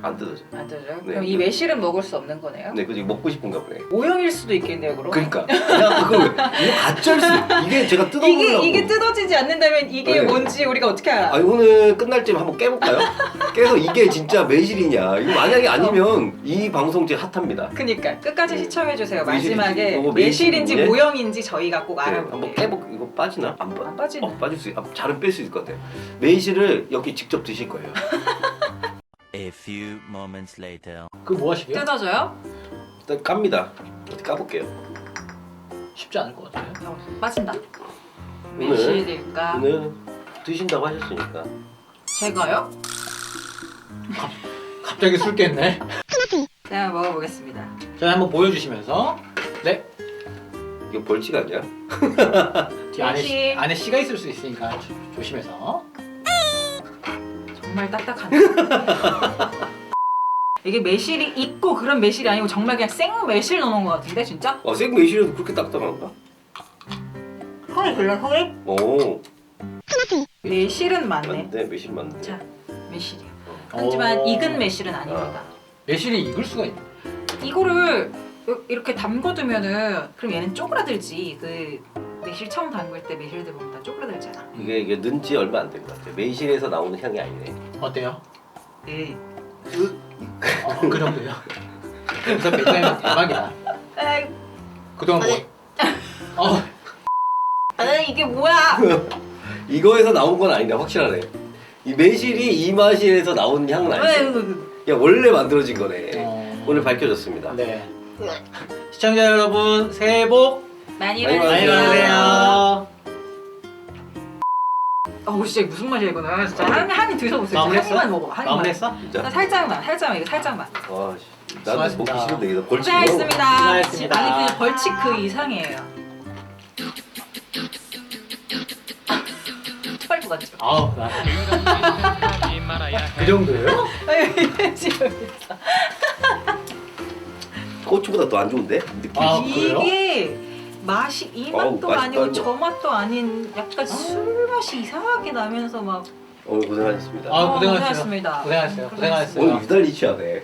안 뜯어져. 안 되죠? 네. 그럼 이 매실은 먹을 수 없는 거네요? 네, 그지 먹고 싶은가 보네. 오형일 수도 있겠네요, 그럼. 그러니까 야 그거 이거 가짜일 수 이게 제가 뜯어보려고. 이게 이게 뜯어지지 않는다면 이게 네. 뭔지 우리가 어떻게 알아? 아니 오늘 끝날 쯤 한번 깨볼까요? 깨서 이게 진짜 매실이냐 이거 만약에 아니면 이 방송 제 핫합니다. 그니까 끝까지 시청해 주세요. 매실인지, 마지막에 뭐뭐 매실인지 매실인지. 모형인지 저희가 꼭 네, 알아볼게요. 한번 깨보 이거 빠지나? 안, 빠... 안 빠지네. 어, 빠질 수 있... 아, 잘은 뺄 수 있을 것 같아요. 매실을 여기 직접 드실 거예요. A few moments later. 그뭐 하시게요? 뜯어져요? 일단 깝니다. 어떻게 까볼게요. 쉽지 않을 것 같아요. 어, 빠진다. 오늘- 매실일까? 오늘 드신다고 하셨으니까 제가요? 갑자기 술 깼네. 자 먹어보겠습니다. 자 한번 보여주시면서 네 이거 벌칙 아니야? 뒤 안에 혹시- 씨- 안에 씨가 있을 수 있으니까 조, 조심해서. 정말 딱딱하네. 이게 매실이 있고 그런 매실이 아니고 정말 그냥 생 매실 넣어놓은 것 같은데 진짜? 아, 생 매실은 그렇게 딱딱한가? 형이 그래 형이? 오, 매실은 맞네. 맞네 매실 맞네. 자 매실이요. 하지만 오. 익은 매실은 아닙니다. 매실이 익을 수가 있네. 이거를 요- 이렇게 담궈두면은 그럼 얘는 쪼그라들지 그 매실 처음 담글 때 매실들 보면 다 쪼그라들잖아. 이게 이게 는지 얼마 안 된 것 같아. 매실에서 나오는 향이 아니네. 어때요? 네. 어, 그 정도요. 우선 맥주는 대박이다. 에이, 그동안 뭐? 어, 에이 이게 뭐야? 이거에서 나온 건 아닌데 확실하네. 이 매실이 이 맛에서 나오는 향은 왜 아니지. 야 원래 만들어진 거네. 어. 오늘 밝혀졌습니다. 네. 시청자 여러분 새해 복 많이 많이 많이 받으세요. 받으세요. 어우 진짜 이게 무슨 맛이야 이거는 진짜 한 한이 드셔보세요. 마무리했어? 한 입만 먹어. 한 입만. 마무리했어? 진짜. 나 살짝만 살짝만 이거 살짝만. 와, 씨. 나도 먹기 수고하셨습니다. 싫은데 이거 벌칙. 고생하셨습니다. 고생하셨습니다. 아니 그냥 벌칙 그 이상이에요. 토할 것 같죠? 아우 나. 그 정도예요? 지금 고추보다 더 안 좋은데? 느낌. 아, 그래요? 이게 맛이 이 어우, 맛도 맛있다, 아니고 이거. 저 맛도 아닌 약간 술 맛이 이상하게 나면서 막 오늘 고생하셨습니다. 아, 어. 고생하셨습니다. 고생하셨어요. 고생하셨어요. 오늘 유달리 취하네.